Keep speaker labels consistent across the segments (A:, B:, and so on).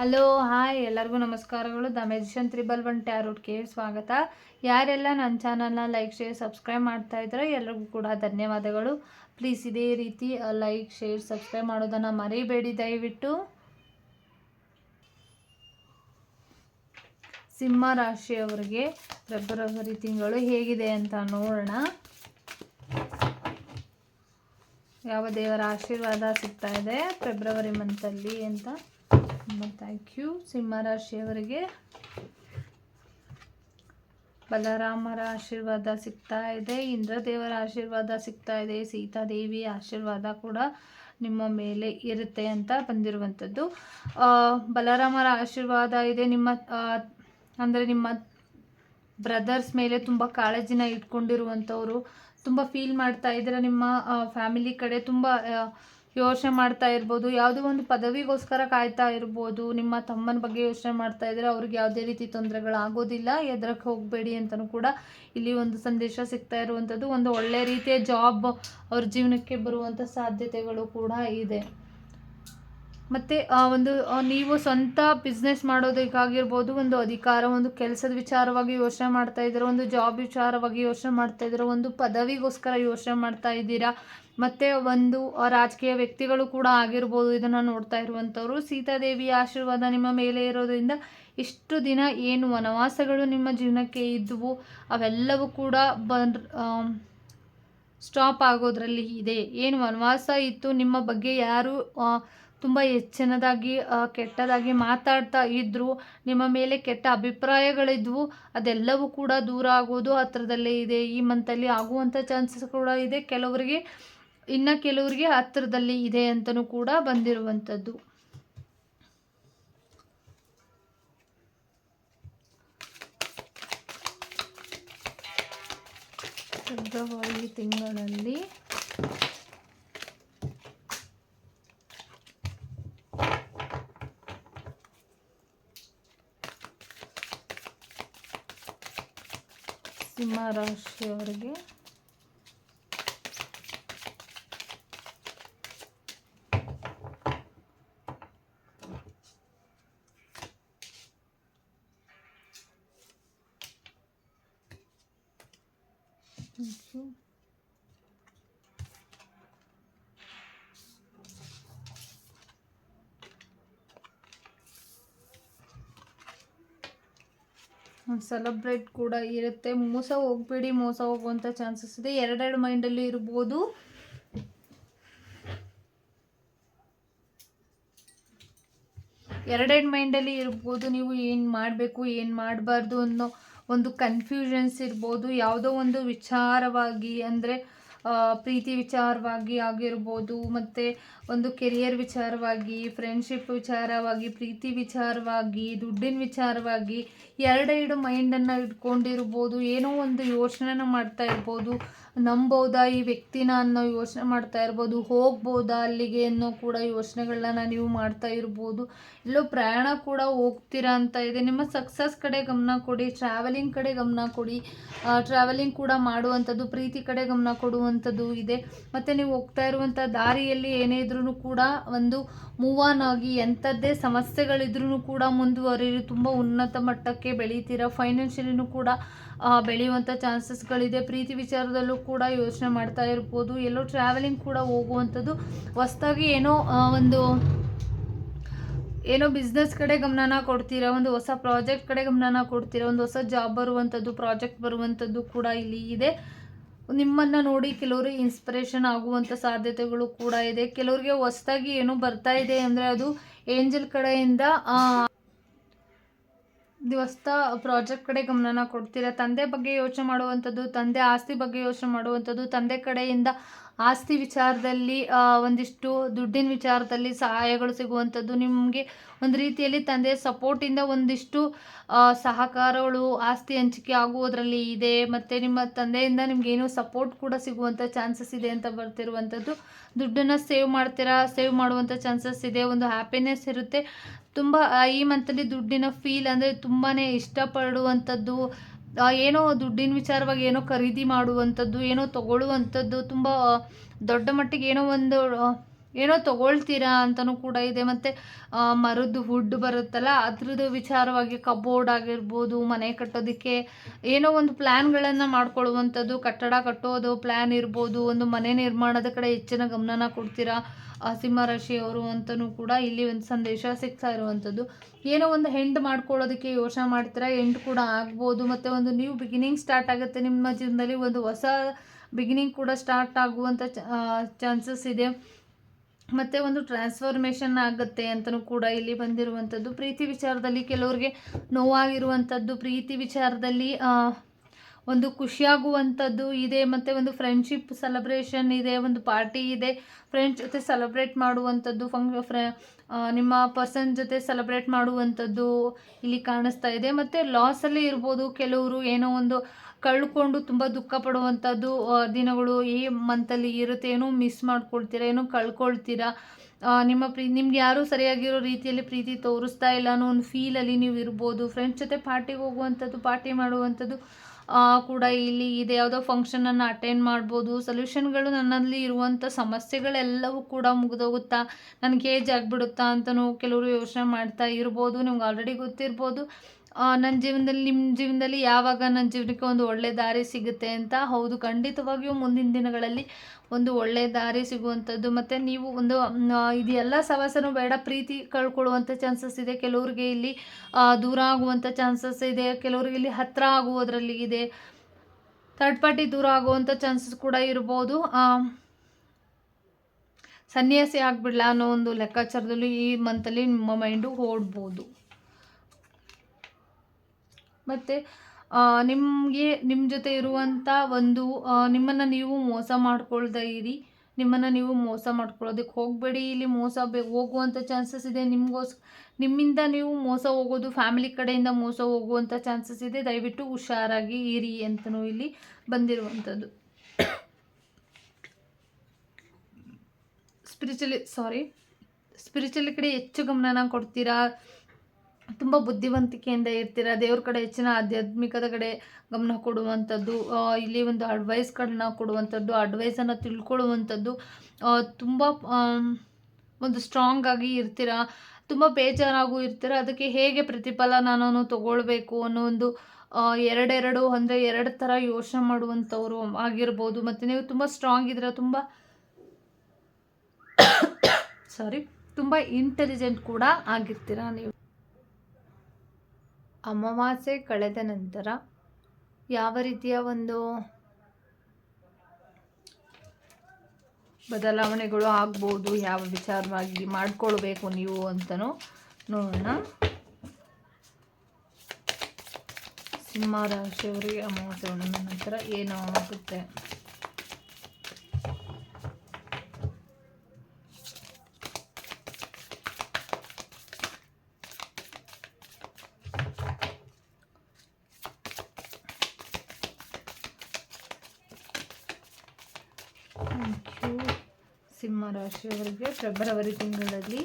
A: Hello, hi. ಎಲ್ಲರಿಗೂ ನಮಸ್ಕಾರಗಳು. The magician triple one ಟ್ಯಾರೋಟ್ಗೆ ಸ್ವಾಗತ. ಯಾರೆಲ್ಲ ನನ್ನ ಚಾನಲ್ನ ಲೈಕ್ ಶೇರ್ ಸಬ್ಸ್ಕ್ರೈಬ್ ಮಾಡ್ತಾ ಇದ್ದಾರೆ ಎಲ್ರಿಗೂ ಕೂಡ ಧನ್ಯವಾದಗಳು. ಪ್ಲೀಸ್ ಇದೇ ರೀತಿ ಲೈಕ್ ಶೇರ್ ಸಬ್ಸ್ಕ್ರೈಬ್ ಮಾಡೋದನ್ನು ಮರೀಬೇಡಿ ದಯವಿಟ್ಟು. ಸಿಂಹ ರಾಶಿಯವರಿಗೆ ಫೆಬ್ರವರಿ ತಿಂಗಳು ಹೇಗಿದೆ ಅಂತ ನೋಡೋಣ. ಯಾವ ದೇವರ ಆಶೀರ್ವಾದ ಸಿಗ್ತಾ ಇದೆ ಫೆಬ್ರವರಿ ಮಂತಲ್ಲಿ ಅಂತ. ಥ್ಯಾಂಕ್ ಯು ಸಿಂಹರಾಶಿಯವರಿಗೆ ಬಲರಾಮರ ಆಶೀರ್ವಾದ ಸಿಗ್ತಾ ಇದೆ. ಇಂದ್ರದೇವರ ಆಶೀರ್ವಾದ ಸಿಗ್ತಾ ಇದೆ. ಸೀತಾದೇವಿ ಆಶೀರ್ವಾದ ಕೂಡ ನಿಮ್ಮ ಮೇಲೆ ಇರುತ್ತೆ ಅಂತ ಬಂದಿರುವಂಥದ್ದು. ಬಲರಾಮರ ಆಶೀರ್ವಾದ ಇದೆ. ನಿಮ್ಮ ಅಂದರೆ ನಿಮ್ಮ ಬ್ರದರ್ಸ್ ಮೇಲೆ ತುಂಬ ಕಾಳಜಿನ ಇಟ್ಕೊಂಡಿರುವಂಥವ್ರು, ತುಂಬ ಫೀಲ್ ಮಾಡ್ತಾ ಇದ್ದೀರ ನಿಮ್ಮ ಫ್ಯಾಮಿಲಿ ಕಡೆ, ತುಂಬ ಯೋಚನೆ ಮಾಡ್ತಾ ಇರ್ಬೋದು, ಯಾವುದೋ ಒಂದು ಪದವಿಗೋಸ್ಕರ ಕಾಯ್ತಾ ಇರ್ಬೋದು, ನಿಮ್ಮ ತಮ್ಮನ ಬಗ್ಗೆ ಯೋಚನೆ ಮಾಡ್ತಾ ಇದ್ದರೆ ಅವ್ರಿಗೆ ಯಾವುದೇ ರೀತಿ ತೊಂದರೆಗಳಾಗೋದಿಲ್ಲ, ಎದ್ರಕ್ಕೆ ಹೋಗಬೇಡಿ ಅಂತಲೂ ಕೂಡ ಇಲ್ಲಿ ಒಂದು ಸಂದೇಶ ಸಿಗ್ತಾ ಇರುವಂಥದ್ದು. ಒಂದು ಒಳ್ಳೆ ರೀತಿಯ ಜಾಬ್ ಅವ್ರ ಜೀವನಕ್ಕೆ ಬರುವಂಥ ಸಾಧ್ಯತೆಗಳು ಕೂಡ ಇದೆ. ಮತ್ತು ಒಂದು ನೀವು ಸ್ವಂತ ಬಿಸ್ನೆಸ್ ಮಾಡೋದಕ್ಕಾಗಿರ್ಬೋದು, ಒಂದು ಅಧಿಕಾರ, ಒಂದು ಕೆಲಸದ ವಿಚಾರವಾಗಿ ಯೋಚನೆ ಮಾಡ್ತಾ ಇದ್ದೀರಾ, ಒಂದು ಜಾಬ್ ವಿಚಾರವಾಗಿ ಯೋಚನೆ ಮಾಡ್ತಾ ಇದ್ದೀರಾ, ಒಂದು ಪದವಿಗೋಸ್ಕರ ಯೋಚನೆ ಮಾಡ್ತಾ ಇದ್ದೀರಾ, ಮತ್ತು ಒಂದು ರಾಜಕೀಯ ವ್ಯಕ್ತಿಗಳು ಕೂಡ ಆಗಿರ್ಬೋದು ಇದನ್ನು ನೋಡ್ತಾ ಇರುವಂಥವ್ರು. ಸೀತಾದೇವಿಯ ಆಶೀರ್ವಾದ ನಿಮ್ಮ ಮೇಲೆ ಇರೋದ್ರಿಂದ ಇಷ್ಟು ದಿನ ಏನು ವನವಾಸಗಳು ನಿಮ್ಮ ಜೀವನಕ್ಕೆ ಇದ್ದವು ಅವೆಲ್ಲವೂ ಕೂಡ ಬನ್ ಸ್ಟಾಪ್ ಆಗೋದ್ರಲ್ಲಿ ಇದೆ. ಏನು ವನವಾಸ ಇತ್ತು, ನಿಮ್ಮ ಬಗ್ಗೆ ಯಾರು ತುಂಬ ಹೆಚ್ಚಿನದಾಗಿ ಕೆಟ್ಟದಾಗಿ ಮಾತಾಡ್ತಾ ಇದ್ದರು ನಿಮ್ಮ ಮೇಲೆ ಕೆಟ್ಟ ಅಭಿಪ್ರಾಯಗಳಿದ್ವು. ಅದೆಲ್ಲವೂ ಕೂಡ ದೂರ ಆಗೋದು ಹತ್ರದಲ್ಲೇ ಇದೆ. ಈ ಮಂತಲ್ಲಿ ಆಗುವಂಥ ಚಾನ್ಸಸ್ ಕೂಡ ಇದೆ. ಕೆಲವರಿಗೆ, ಇನ್ನು ಕೆಲವರಿಗೆ ಹತ್ತಿರದಲ್ಲಿ ಇದೆ ಅಂತಲೂ ಕೂಡ ಬಂದಿರುವಂಥದ್ದು. ಶುದ್ಧವಾಗಿ ತಿಂಗಳಲ್ಲಿ ಸಿಂಹ ರಾಶಿಯವರಿಗೆ Thank you. ಸೆಲೆಬ್ರೇಟ್ ಕೂಡ ಇರುತ್ತೆ. ಮೋಸ ಹೋಗ್ಬೇಡಿ, ಮೋಸ ಹೋಗುವಂಥ ಚಾನ್ಸಸ್ ಇದೆ. ಎರಡೆರಡು ಮೈಂಡಲ್ಲಿ ಇರ್ಬೋದು. ಎರಡೆರಡು ಮೈಂಡಲ್ಲಿ ಇರ್ಬೋದು. ನೀವು ಏನು ಮಾಡಬೇಕು, ಏನು ಮಾಡಬಾರ್ದು ಅನ್ನೋ ಒಂದು ಕನ್ಫ್ಯೂಷನ್ಸ್ ಇರ್ಬೋದು. ಯಾವುದೋ ಒಂದು ವಿಚಾರವಾಗಿ ಅಂದರೆ ಪ್ರೀತಿ ವಿಚಾರವಾಗಿ ಆಗಿರ್ಬೋದು, ಮತ್ತು ಒಂದು ಕೆರಿಯರ್ ವಿಚಾರವಾಗಿ ಫ್ರೆಂಡ್ಶಿಪ್ ವಿಚಾರವಾಗಿ, ಪ್ರೀತಿ ವಿಚಾರವಾಗಿ, ದುಡ್ಡಿನ ವಿಚಾರವಾಗಿ ಎರಡೆರಡು ಮೈಂಡನ್ನು ಇಟ್ಕೊಂಡಿರ್ಬೋದು, ಏನೋ ಒಂದು ಯೋಚನೆನ ಮಾಡ್ತಾ ಇರ್ಬೋದು. ನಂಬೋದಾ ಈ ವ್ಯಕ್ತಿನ ಅನ್ನೋ ಯೋಚನೆ ಮಾಡ್ತಾ ಇರ್ಬೋದು, ಹೋಗ್ಬೋದಾ ಅಲ್ಲಿಗೆ ಅನ್ನೋ ಕೂಡ ಯೋಚನೆಗಳನ್ನ ನೀವು ಮಾಡ್ತಾ ಇರ್ಬೋದು. ಎಲ್ಲೋ ಪ್ರಯಾಣ ಕೂಡ ಹೋಗ್ತೀರಾ ಅಂತ ಇದೆ. ನಿಮ್ಮ ಸಕ್ಸಸ್ ಕಡೆ ಗಮನ ಕೊಡಿ ಟ್ರಾವೆಲಿಂಗ್ ಕಡೆ ಗಮನ ಕೊಡಿ. ಟ್ರಾವೆಲಿಂಗ್ ಕೂಡ ಮಾಡುವಂಥದ್ದು, ಪ್ರೀತಿ ಕಡೆ ಗಮನ ಕೊಡುವಂಥದ್ದು ಇದೆ. ಮತ್ತು ನೀವು ಹೋಗ್ತಾ ಇರುವಂಥ ದಾರಿಯಲ್ಲಿ ಏನೇ ಇದ್ರೂ ಕೂಡ ಒಂದು ಮೂವ್ ಆನ್ ಆಗಿ ಎಂಥದ್ದೇ ಸಮಸ್ಯೆಗಳಿದ್ರೂ ಕೂಡ ಮುಂದುವರಿ ತುಂಬ ಉನ್ನತ ಮಟ್ಟಕ್ಕೆ ಬೆಳೀತೀರಾ. ಫೈನಾನ್ಷಿಯಲಿನೂ ಕೂಡ ಬೆಳೆಯುವಂಥ ಚಾನ್ಸಸ್ಗಳಿದೆ ಪ್ರೀತಿ ವಿಚಾರದಲ್ಲೂ ಕೂಡ ಯೋಚನೆ ಮಾಡ್ತಾ ಇರ್ಬೋದು. ಎಲ್ಲೋ ಟ್ರಾವೆಲಿಂಗ್ ಕೂಡ ಹೋಗುವಂಥದ್ದು. ಹೊಸ್ದಾಗಿ ಏನೋ ಒಂದು ಏನೋ ಬಿಸ್ನೆಸ್ ಕಡೆ ಗಮನನ ಕೊಡ್ತೀರಾ? ಒಂದು ಹೊಸ ಪ್ರಾಜೆಕ್ಟ್ ಕಡೆ ಗಮನನ ಕೊಡ್ತೀರಾ? ಒಂದು ಹೊಸ ಜಾಬ್ ಬರುವಂಥದ್ದು ಪ್ರಾಜೆಕ್ಟ್ ಬರುವಂಥದ್ದು ಕೂಡ ಇಲ್ಲಿ ಇದೆ. ನಿಮ್ಮನ್ನು ನೋಡಿ ಕೆಲವರು ಇನ್ಸ್ಪಿರೇಷನ್ ಆಗುವಂಥ ಸಾಧ್ಯತೆಗಳು ಕೂಡ ಇದೆ. ಕೆಲವರಿಗೆ ಹೊಸ್ದಾಗಿ ಏನೋ ಬರ್ತಾ ಇದೆ ಅಂದರೆ ಅದು ಏಂಜಲ್ ಕಡೆಯಿಂದ ಆ, ಪ್ರಾಜೆಕ್ಟ್ ಕಡೆ ಗಮನನ ಕೊಡ್ತೀರಾ? ತಂದೆ ಬಗ್ಗೆ ಯೋಚನೆ ಮಾಡುವಂಥದ್ದು ತಂದೆ ಆಸ್ತಿ ಬಗ್ಗೆ ಯೋಚನೆ ಮಾಡುವಂಥದ್ದು ತಂದೆ ಕಡೆಯಿಂದ ಆಸ್ತಿ ವಿಚಾರದಲ್ಲಿ ಒಂದಿಷ್ಟು ದುಡ್ಡಿನ ವಿಚಾರದಲ್ಲಿ ಸಹಾಯಗಳು ಸಿಗುವಂಥದ್ದು ನಿಮಗೆ ಒಂದು ರೀತಿಯಲ್ಲಿ ತಂದೆ ಸಪೋರ್ಟಿಂದ ಒಂದಿಷ್ಟು ಸಹಕಾರಗಳು ಆಸ್ತಿ ಹಂಚಿಕೆ ಆಗುವುದರಲ್ಲಿ ಇದೆ. ಮತ್ತು ನಿಮ್ಮ ತಂದೆಯಿಂದ ನಿಮಗೇನು ಸಪೋರ್ಟ್ ಕೂಡ ಸಿಗುವಂಥ ಚಾನ್ಸಸ್ ಇದೆ ಅಂತ ಬರ್ತಿರುವಂಥದ್ದು. ದುಡ್ಡನ್ನು ಸೇವ್ ಮಾಡ್ತೀರಾ? ಸೇವ್ ಮಾಡುವಂಥ ಚಾನ್ಸಸ್ ಇದೆ. ಒಂದು ಹ್ಯಾಪಿನೆಸ್ ಇರುತ್ತೆ. ತುಂಬ, ಈ ಮಂತಲ್ಲಿ ದುಡ್ಡಿನ ಫೀಲ್ ಅಂದರೆ ತುಂಬಾ ಇಷ್ಟಪಡುವಂಥದ್ದು. ಏನೋ ದುಡ್ಡಿನ ವಿಚಾರವಾಗಿ ಏನೋ ಖರೀದಿ ಮಾಡುವಂಥದ್ದು ಏನೋ ತಗೊಳ್ಳುವಂಥದ್ದು ತುಂಬ ದೊಡ್ಡ ಮಟ್ಟಿಗೆ ಏನೋ ಒಂದು ಏನೋ ತಗೊಳ್ತೀರಾ ಅಂತಲೂ ಕೂಡ ಇದೆ. ಮತ್ತು ಮರದ್ದು ವುಡ್ ಬರುತ್ತಲ್ಲ, ಅದ್ರದ್ದು ವಿಚಾರವಾಗಿ ಕಬೋರ್ಡ್ ಆಗಿರ್ಬೋದು, ಮನೆ ಕಟ್ಟೋದಕ್ಕೆ ಏನೋ ಒಂದು ಪ್ಲ್ಯಾನ್ಗಳನ್ನು ಮಾಡ್ಕೊಳ್ಳುವಂಥದ್ದು, ಕಟ್ಟಡ ಕಟ್ಟೋದು ಪ್ಲ್ಯಾನ್ ಇರ್ಬೋದು, ಒಂದು ಮನೆ ನಿರ್ಮಾಣದ ಕಡೆ ಹೆಚ್ಚಿನ ಗಮನನ ಕೊಡ್ತೀರಾ ಸಿಂಹರಾಶಿಯವರು ಅಂತಲೂ ಕೂಡ ಇಲ್ಲಿ ಒಂದು ಸಂದೇಶ ಸಿಗ್ತಾ ಇರುವಂಥದ್ದು. ಏನೋ ಒಂದು ಹೆಂಡ್ ಮಾಡ್ಕೊಳ್ಳೋದಕ್ಕೆ ಯೋಚನೆ ಮಾಡ್ತೀರಾ ಎಂಡ್ ಕೂಡ ಆಗ್ಬೋದು. ಮತ್ತು ಒಂದು ನ್ಯೂ ಬಿಗಿನಿಂಗ್ ಸ್ಟಾರ್ಟ್ ಆಗುತ್ತೆ. ನಿಮ್ಮ ಜೀವನದಲ್ಲಿ ಒಂದು ಹೊಸ ಬಿಗಿನಿಂಗ್ ಕೂಡ ಸ್ಟಾರ್ಟ್ ಆಗುವಂಥ ಚಾನ್ಸಸ್ ಇದೆ. ಮತ್ತು ಒಂದು ಟ್ರಾನ್ಸ್ಫಾರ್ಮೇಷನ್ ಆಗುತ್ತೆ ಅಂತಲೂ ಕೂಡ ಇಲ್ಲಿ ಬಂದಿರುವಂಥದ್ದು. ಪ್ರೀತಿ ವಿಚಾರದಲ್ಲಿ ಕೆಲವರಿಗೆ ನೋವಾಗಿರುವಂಥದ್ದು, ಪ್ರೀತಿ ವಿಚಾರದಲ್ಲಿ ಒಂದು ಖುಷಿಯಾಗುವಂಥದ್ದು ಇದೆ. ಮತ್ತು ಒಂದು ಫ್ರೆಂಡ್ಶಿಪ್ ಸೆಲೆಬ್ರೇಷನ್ ಇದೆ, ಒಂದು ಪಾರ್ಟಿ ಇದೆ. ಫ್ರೆಂಡ್ಸ್ ಜೊತೆ ಸೆಲೆಬ್ರೇಟ್ ಮಾಡುವಂಥದ್ದು ಫಂಕ್ ಫ್ರೆ ನಿಮ್ಮ ಪರ್ಸನ್ ಜೊತೆ ಸೆಲೆಬ್ರೇಟ್ ಮಾಡುವಂಥದ್ದು ಇಲ್ಲಿ ಕಾಣಿಸ್ತಾ ಇದೆ. ಮತ್ತು ಲಾಸಲ್ಲಿ ಇರ್ಬೋದು. ಕೆಲವರು ಏನೋ ಒಂದು ಕಳ್ಕೊಂಡು ತುಂಬ ದುಃಖ ಪಡುವಂಥದ್ದು ದಿನಗಳು ಈ ಮಂತಲ್ಲಿ ಇರುತ್ತೆ. ಏನೋ ಮಿಸ್ ಮಾಡ್ಕೊಳ್ತೀರಾ, ಏನೋ ಕಳ್ಕೊಳ್ತೀರಾ? ನಿಮ್ಮ ಪ್ರೀ, ನಿಮ್ಗೆ ಯಾರೂ ಸರಿಯಾಗಿರೋ ರೀತಿಯಲ್ಲಿ ಪ್ರೀತಿ ತೋರಿಸ್ತಾ ಇಲ್ಲ ಅನ್ನೋ ಒಂದು ಫೀಲಲ್ಲಿ ನೀವು ಇರ್ಬೋದು. ಫ್ರೆಂಡ್ಸ್ ಜೊತೆ ಪಾರ್ಟಿಗೆ ಹೋಗುವಂಥದ್ದು ಪಾರ್ಟಿ ಮಾಡುವಂಥದ್ದು ಕೂಡ ಇಲ್ಲಿ ಇದೆ. ಯಾವುದೋ ಫಂಕ್ಷನನ್ನು ಅಟೆಂಡ್ ಮಾಡ್ಬೋದು. ಸೊಲ್ಯೂಷನ್ಗಳು ನನ್ನಲ್ಲಿ ಇರುವಂಥ ಸಮಸ್ಯೆಗಳೆಲ್ಲವೂ ಕೂಡ ಮುಗಿದೋಗುತ್ತಾ, ನನಗೆ ಏಜ್ ಆಗಿಬಿಡುತ್ತಾ ಅಂತಲೂ ಕೆಲವರು ಯೋಚನೆ ಮಾಡ್ತಾ ಇರ್ಬೋದು. ನಿಮ್ಗೆ ಆಲ್ರೆಡಿ ಗೊತ್ತಿರ್ಬೋದು. ನನ್ನ ಜೀವನದಲ್ಲಿ ನಿಮ್ಮ ಜೀವನದಲ್ಲಿ ಯಾವಾಗ ನನ್ನ ಜೀವನಕ್ಕೆ ಒಂದು ಒಳ್ಳೆ ದಾರಿ ಸಿಗುತ್ತೆ ಅಂತ? ಹೌದು, ಖಂಡಿತವಾಗಿಯೂ ಮುಂದಿನ ದಿನಗಳಲ್ಲಿ ಒಂದು ಒಳ್ಳೆ ದಾರಿ ಸಿಗುವಂಥದ್ದು. ಮತ್ತು ನೀವು ಒಂದು ಇದೆಲ್ಲ ಎಲ್ಲ ಸವಾಸನೂ ಬೇಡ. ಪ್ರೀತಿ ಕಳ್ಕೊಳ್ಳುವಂಥ ಚಾನ್ಸಸ್ ಇದೆ. ಕೆಲವ್ರಿಗೆ ಇಲ್ಲಿ ದೂರ ಆಗುವಂಥ ಚಾನ್ಸಸ್ ಇದೆ. ಕೆಲವ್ರಿಗೆ ಇಲ್ಲಿ ಹತ್ತಿರ ಆಗುವುದರಲ್ಲಿ ಇದೆ. ಥರ್ಡ್ ಪಾರ್ಟಿ ದೂರ ಆಗುವಂಥ ಚಾನ್ಸಸ್ ಕೂಡ ಇರ್ಬೋದು. ಸನ್ಯಾಸಿ ಆಗಿಬಿಡ್ಲಾ ಅನ್ನೋ ಒಂದು ಲೆಕ್ಕಾಚಾರದಲ್ಲಿ ಈ ಮಂತಲ್ಲಿ ನಿಮ್ಮ ಮೈಂಡು ಓಡ್ಬೋದು. ಮತ್ತು ನಿಮಗೆ ನಿಮ್ಮ ಜೊತೆ ಇರುವಂಥ ಒಂದು ನಿಮ್ಮನ್ನು ನೀವು ಮೋಸ ಮಾಡ್ಕೊಳ್ದೇ ಇರಿ. ನಿಮ್ಮನ್ನು ನೀವು ಮೋಸ ಮಾಡ್ಕೊಳ್ಳೋದಕ್ಕೆ ಹೋಗಬೇಡಿ. ಇಲ್ಲಿ ಮೋಸ ಬೆ ಹೋಗುವಂಥ ಚಾನ್ಸಸ್ ಇದೆ. ನಿಮಗೋಸ್, ನಿಮ್ಮಿಂದ ನೀವು ಮೋಸ ಹೋಗೋದು ಫ್ಯಾಮಿಲಿ ಕಡೆಯಿಂದ ಮೋಸ ಹೋಗುವಂಥ ಚಾನ್ಸಸ್ ಇದೆ. ದಯವಿಟ್ಟು ಹುಷಾರಾಗಿ ಇರಿ ಅಂತಲೂ ಇಲ್ಲಿ ಬಂದಿರುವಂಥದ್ದು. ಸ್ಪಿರಿಚುಲಿ ಸಾರಿ ಸ್ಪಿರಿಚುಲಿ ಕಡೆ ಹೆಚ್ಚು ಗಮನನ ಕೊಡ್ತೀರಾ? ತುಂಬ ಬುದ್ಧಿವಂತಿಕೆಯಿಂದ ಇರ್ತೀರ? ದೇವ್ರ ಕಡೆ ಹೆಚ್ಚಿನ ಆಧ್ಯಾತ್ಮಿಕದ ಕಡೆ ಗಮನ ಕೊಡುವಂಥದ್ದು ಇಲ್ಲಿ ಒಂದು ಅಡ್ವೈಸ್ಗಳನ್ನ ಕೊಡುವಂಥದ್ದು ಅಡ್ವೈಸನ್ನು ತಿಳ್ಕೊಳ್ಳುವಂಥದ್ದು ತುಂಬ ಒಂದು ಸ್ಟ್ರಾಂಗ್ ಆಗಿ ಇರ್ತೀರ? ತುಂಬ ಬೇಜಾರಾಗೂ ಇರ್ತೀರ? ಅದಕ್ಕೆ ಹೇಗೆ ಪ್ರತಿಫಲ ನಾನು ತಗೊಳ್ಬೇಕು ಅನ್ನೋ ಒಂದು ಎರಡೆರಡು, ಅಂದರೆ ಎರಡು ಥರ ಯೋಚನೆ ಮಾಡುವಂಥವ್ರು ಆಗಿರ್ಬೋದು. ಮತ್ತು ನೀವು ತುಂಬ ಸ್ಟ್ರಾಂಗ್ ಇದ್ದೀರ? ತುಂಬ ಸಾರಿ ತುಂಬ ಇಂಟೆಲಿಜೆಂಟ್ ಕೂಡ ಆಗಿರ್ತೀರ ನೀವು? ಅಮಾವಾಸ್ಯೆ ಕಳೆದ ನಂತರ ಯಾವ ರೀತಿಯ ಒಂದು ಬದಲಾವಣೆಗಳು ಆಗ್ಬೋದು, ಯಾವ ವಿಚಾರವಾಗಿ ಮಾಡಿಕೊಳ್ಬೇಕು ನೀವು ಅಂತಲೂ ನೋಡೋಣ. ಸಿಂಹ ರಾಶಿಯವರಿಗೆ ಅಮಾವಾಸ್ಯೆ ನಂತರ ಏನು ಆಗುತ್ತೆ ಥ್ಯಾಂಕ್ ಯು ಸಿಂಹ ರಾಶಿಯವರಿಗೆ ಫೆಬ್ರವರಿ ತಿಂಗಳಲ್ಲಿ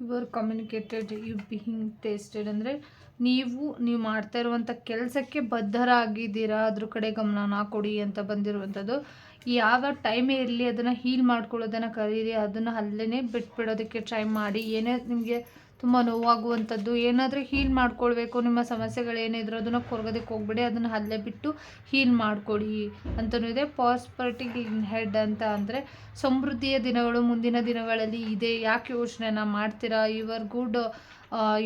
A: your communicated you being tested ಅಂದರೆ ನೀವು ನೀವು ಮಾಡ್ತಾ ಇರುವಂಥ ಕೆಲಸಕ್ಕೆ ಬದ್ಧರಾಗಿದ್ದೀರಾ? ಅದ್ರ ಕಡೆ ಗಮನನ ಕೊಡಿ ಅಂತ ಬಂದಿರುವಂಥದ್ದು. ಯಾವ ಟೈಮೇ ಇರಲಿ ಅದನ್ನು ಹೀಲ್ ಮಾಡ್ಕೊಳ್ಳೋದನ್ನು ಕರೀರಿ. ಅದನ್ನು ಅಲ್ಲೇ ಬಿಟ್ಬಿಡೋದಕ್ಕೆ ಟ್ರೈ ಮಾಡಿ. ಏನೇ ನಿಮಗೆ ತುಂಬ ನೋವಾಗುವಂಥದ್ದು, ಏನಾದರೂ ಹೀಲ್ ಮಾಡ್ಕೊಳ್ಬೇಕು, ನಿಮ್ಮ ಸಮಸ್ಯೆಗಳೇನಿದ್ರು ಅದನ್ನು ಕೊರಗೋದಕ್ಕೆ ಹೋಗ್ಬೇಡಿ. ಅದನ್ನು ಅಲ್ಲೇ ಬಿಟ್ಟು ಹೀಲ್ ಮಾಡಿಕೊಡಿ ಅಂತಲೂ ಇದೆ. ಪಾಸ್ಪರ್ಟಿ ಹೆಡ್ ಅಂತ ಅಂದರೆ ಸಮೃದ್ಧಿಯ ದಿನಗಳು ಮುಂದಿನ ದಿನಗಳಲ್ಲಿ ಇದೆ. ಯಾಕೆ ಯೋಚನೆನ ಮಾಡ್ತೀರಾ? ಯುವರ್ ಗುಡ್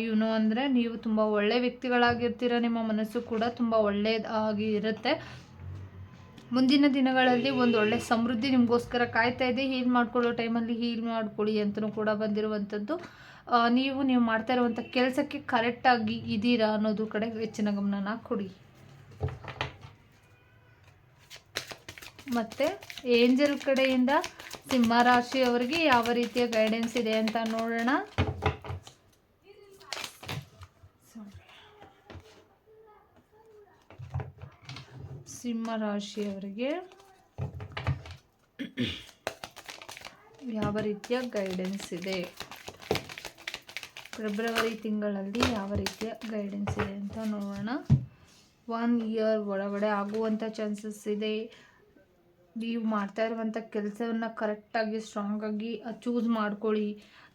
A: ಯುನೋ ಅಂದರೆ ನೀವು ತುಂಬ ಒಳ್ಳೆ ವ್ಯಕ್ತಿಗಳಾಗಿರ್ತೀರ, ನಿಮ್ಮ ಮನಸ್ಸು ಕೂಡ ತುಂಬ ಒಳ್ಳೆಯದಾಗಿ ಇರುತ್ತೆ. ಮುಂದಿನ ದಿನಗಳಲ್ಲಿ ಒಂದು ಒಳ್ಳೆ ಸಮೃದ್ಧಿ ನಿಮಗೋಸ್ಕರ ಕಾಯ್ತಾ ಇದೆ ಹೀಲ್ ಮಾಡ್ಕೊಳ್ಳೋ ಟೈಮಲ್ಲಿ ಹೀಲ್ ಮಾಡ್ಕೊಳ್ಳಿ ಅಂತಲೂ ಕೂಡ ಬಂದಿರುವಂಥದ್ದು ನೀವು ನೀವು ಮಾಡ್ತಾ ಇರುವಂಥ ಕೆಲಸಕ್ಕೆ ಕರೆಕ್ಟಾಗಿ ಇದ್ದೀರಾ ಅನ್ನೋದು ಕಡೆ ಹೆಚ್ಚಿನ ಗಮನನ ಕೊಡಿ. ಮತ್ತು ಏಂಜಲ್ ಕಡೆಯಿಂದ ಸಿಂಹ ರಾಶಿಯವರಿಗೆ ಯಾವ ರೀತಿಯ ಗೈಡೆನ್ಸ್ ಇದೆ ಅಂತ ನೋಡೋಣ. ಸಿಂಹ ರಾಶಿಯವರಿಗೆ ಯಾವ ರೀತಿಯ ಗೈಡೆನ್ಸ್ ಇದೆ? ಫೆಬ್ರವರಿ ತಿಂಗಳಲ್ಲಿ ಯಾವ ರೀತಿಯ ಗೈಡೆನ್ಸ್ ಇದೆ ಅಂತ ನೋಡೋಣ. ಒನ್ ಇಯರ್ ಒಳಗಡೆ ಆಗುವಂಥ ಚಾನ್ಸಸ್ ಇದೆ. ನೀವು ಮಾಡ್ತಾ ಇರುವಂಥ ಕೆಲಸವನ್ನು ಕರೆಕ್ಟಾಗಿ ಸ್ಟ್ರಾಂಗಾಗಿ ಚೂಸ್ ಮಾಡ್ಕೊಳ್ಳಿ.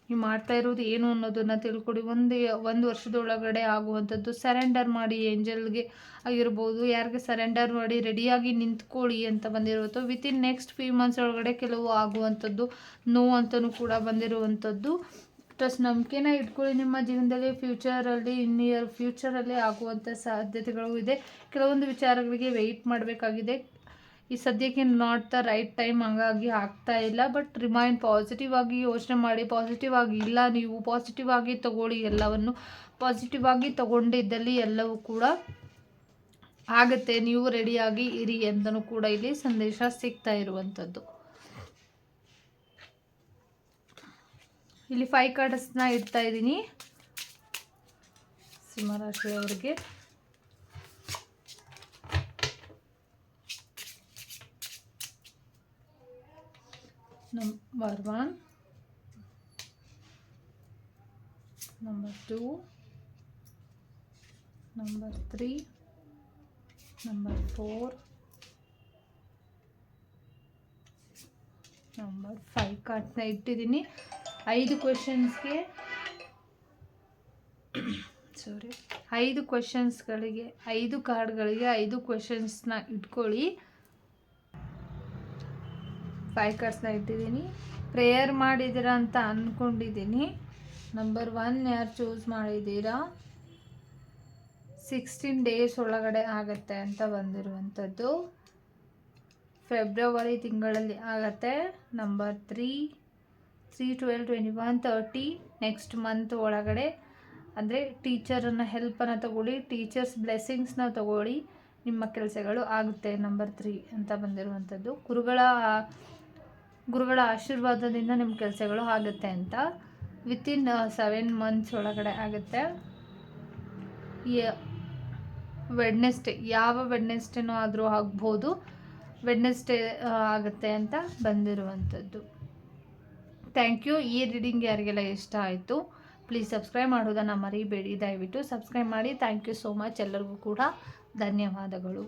A: ನೀವು ಮಾಡ್ತಾ ಇರೋದು ಏನು ಅನ್ನೋದನ್ನು ತಿಳ್ಕೊಡಿ. ಒಂದು ಒಂದು ವರ್ಷದೊಳಗಡೆ ಆಗುವಂಥದ್ದು ಸರೆಂಡರ್ ಮಾಡಿ ಏಂಜಲ್ಗೆ ಆಗಿರ್ಬೋದು, ಯಾರಿಗೆ ಸರೆಂಡರ್ ಮಾಡಿ ರೆಡಿಯಾಗಿ ನಿಂತ್ಕೊಳ್ಳಿ ಅಂತ ಬಂದಿರುತ್ತೋ ವಿತಿನ್ ನೆಕ್ಸ್ಟ್ ಫ್ಯೂ ಮಂತ್ಸ್ ಒಳಗಡೆ ಕೆಲವು ಆಗುವಂಥದ್ದು ನೋ ಅಂತಲೂ ಕೂಡ ಬಂದಿರುವಂಥದ್ದು. ಟ್ರಸ್ಟ್ ನಂಬಿಕೆನ ಇಟ್ಕೊಳ್ಳಿ. ನಿಮ್ಮ ಜೀವನದಲ್ಲಿ ಫ್ಯೂಚರಲ್ಲಿ ಇನ್ ಇಯರ್ ಫ್ಯೂಚರಲ್ಲಿ ಆಗುವಂಥ ಸಾಧ್ಯತೆಗಳು ಇದೆ. ಕೆಲವೊಂದು ವಿಚಾರಗಳಿಗೆ ವೆಯ್ಟ್ ಮಾಡಬೇಕಾಗಿದೆ. ಈ ಸದ್ಯಕ್ಕೆ ನಾಟ್ ದ ರೈಟ್ ಟೈಮ್ ಹಂಗಾಗಿ ಆಗ್ತಾ ಇಲ್ಲ. ಬಟ್ ರಿಮೈಂಡ್ ಪಾಸಿಟಿವ್ ಆಗಿ ಯೋಚನೆ ಮಾಡಿ ಪಾಸಿಟಿವ್ ಆಗಿ ಇಲ್ಲ ನೀವು ಪಾಸಿಟಿವ್ ಆಗಿ ತಗೊಳ್ಳಿ ಎಲ್ಲವನ್ನು. ಪಾಸಿಟಿವ್ ಆಗಿ ತಗೊಂಡಿದ್ದಲ್ಲಿ ಎಲ್ಲವೂ ಕೂಡ ಆಗುತ್ತೆ. ನೀವು ರೆಡಿಯಾಗಿ ಇರಿ ಅಂತಲೂ ಕೂಡ ಇಲ್ಲಿ ಸಂದೇಶ ಸಿಗ್ತಾ ಇರುವಂಥದ್ದು. ಇಲ್ಲಿ ಫೈವ್ ಕಾರ್ಡ್ಸ್ನ ಇಡ್ತಾ ಇದ್ದೀನಿ. ಸಿಂಹರಾಶಿಯವರಿಗೆ. Number one. Number two. Number three. Number four. Number five ಕಾರ್ಡ್ನ ಇಟ್ಟಿದ್ದೀನಿ. ಐದು ಕ್ವೆಶನ್ಸ್ಗೆ ಸಾರಿ ಐದು ಕ್ವೆಶನ್ಸ್ಗಳಿಗೆ ಐದು ಕಾರ್ಡ್ಗಳಿಗೆ ಐದು ಕ್ವೆಶನ್ಸ್ನ ಇಟ್ಕೊಳ್ಳಿ. ಫೈವ್ ಕಾರ್ಡ್ಸ್ನ ಇಟ್ಟಿದ್ದೀನಿ. ಪ್ರೇಯರ್ ಮಾಡಿದ್ದೀರಾ ಅಂತ ಅಂದ್ಕೊಂಡಿದ್ದೀನಿ ನಂಬರ್ ಒನ್ ಯಾರು ಚೂಸ್ ಮಾಡಿದ್ದೀರಾ? ಸಿಕ್ಸ್ಟೀನ್ ಡೇಸ್ ಒಳಗಡೆ ಆಗತ್ತೆ ಅಂತ ಬಂದಿರುವಂಥದ್ದು. ಫೆಬ್ರವರಿ ತಿಂಗಳಲ್ಲಿ ಆಗತ್ತೆ. Number three three twelve twenty one thirty next month ಒಳಗಡೆ. ಅಂದರೆ ಟೀಚರನ್ನು ಹೆಲ್ಪನ್ನು ತಗೊಳ್ಳಿ ಟೀಚರ್ಸ್ ಬ್ಲೆಸ್ಸಿಂಗ್ಸ್ನ ತಗೊಳ್ಳಿ, ನಿಮ್ಮ ಕೆಲಸಗಳು ಆಗುತ್ತೆ. ನಂಬರ್ ತ್ರೀ ಅಂತ ಬಂದಿರುವಂಥದ್ದು. ಗುರುಗಳ ಗುರುಗಳ ಆಶೀರ್ವಾದದಿಂದ ನಿಮ್ಮ ಕೆಲಸಗಳು ಆಗುತ್ತೆ ಅಂತ. ವಿತಿನ್ ಸೆವೆನ್ ಮಂತ್ಸ್ ಒಳಗಡೆ ಆಗುತ್ತೆ. ವೆಡ್ನೆಸ್ಡೇ ಯಾವ ವೆಡ್ನೆಸ್ಡೇನೂ ಆದರೂ ಆಗ್ಬೋದು. ವೆಡ್ನೆಸ್ಡೇ ಆಗುತ್ತೆ ಅಂತ ಬಂದಿರುವಂಥದ್ದು. ಥ್ಯಾಂಕ್ ಯು ಈ ರೀಡಿಂಗ್ ಯಾರಿಗೆಲ್ಲ ಇಷ್ಟ ಆಯಿತು ಪ್ಲೀಸ್ ಸಬ್ಸ್ಕ್ರೈಬ್ ಮಾಡೋದನ್ನು ಮರಿಬೇಡಿ. ದಯವಿಟ್ಟು ಸಬ್ಸ್ಕ್ರೈಬ್ ಮಾಡಿ. ಥ್ಯಾಂಕ್ ಯು ಸೋ ಮಚ್ ಎಲ್ಲರಿಗೂ ಕೂಡ ಧನ್ಯವಾದಗಳು.